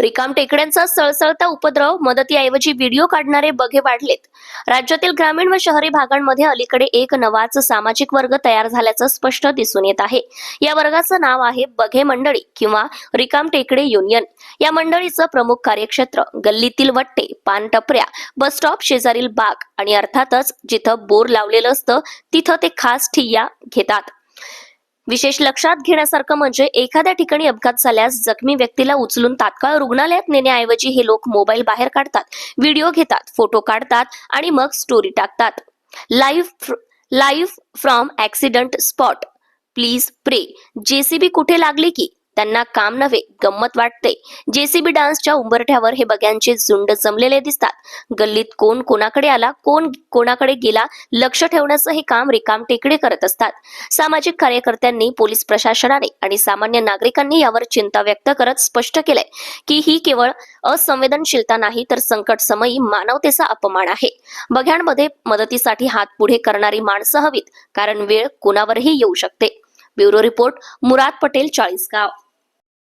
रिकाम टेकड्यांचा सळसळता उपद्रव मदतीऐवजी व्हिडिओ काढणारे बघे वाढलेत. राज्यातील ग्रामीण व शहरी भागांमध्ये अलीकडे एक नवाच सामाजिक वर्ग तयार झाल्याचं स्पष्ट दिसून येत आहे. या वर्गाचं नाव आहे बघे मंडळी किंवा रिकाम टेकडे युनियन. या मंडळीचं प्रमुख कार्यक्षेत्र गल्लीतील वट्टे पानटपऱ्या बस स्टॉप शेजारील बाग आणि अर्थातच जिथं बोर लावलेलं असतं तिथं ते खास ठिय्या घेतात. विशेष लक्षात घेण्यासारखं म्हणजे एखाद्या ठिकाणी अपघात झाल्यास जखमी व्यक्तीला उचलून तात्काळ रुग्णालयात नेण्याऐवजी हे लोक मोबाईल बाहेर काढतात व्हिडिओ घेतात फोटो काढतात आणि मग स्टोरी टाकतात. Live live from accident spot please pray JCB कुठे लागली की? त्यांना काम नव्हे गंमत वाटते. जेसीबी डान्सच्या उंबरठ्यावर हे बग्यांचे झुंड जमलेले दिसतात. गल्लीत कोण कोणाकडे आला कोण कोणाकडे गेला लक्ष ठेवण्याचं हे काम रिकाम टेकडे करत असतात. सामाजिक कार्यकर्त्यांनी पोलीस प्रशासनाने आणि सामान्य नागरिकांनी यावर चिंता व्यक्त करत स्पष्ट केलंय की ही केवळ असंवेदनशीलता नाही तर संकट समयी मानवतेचा अपमान आहे. बघ्यांमध्ये मदतीसाठी हात पुढे करणारी माणसं हवीत कारण वेळ कोणावरही येऊ शकते. Bureau report Murad Patel Chalisgaon.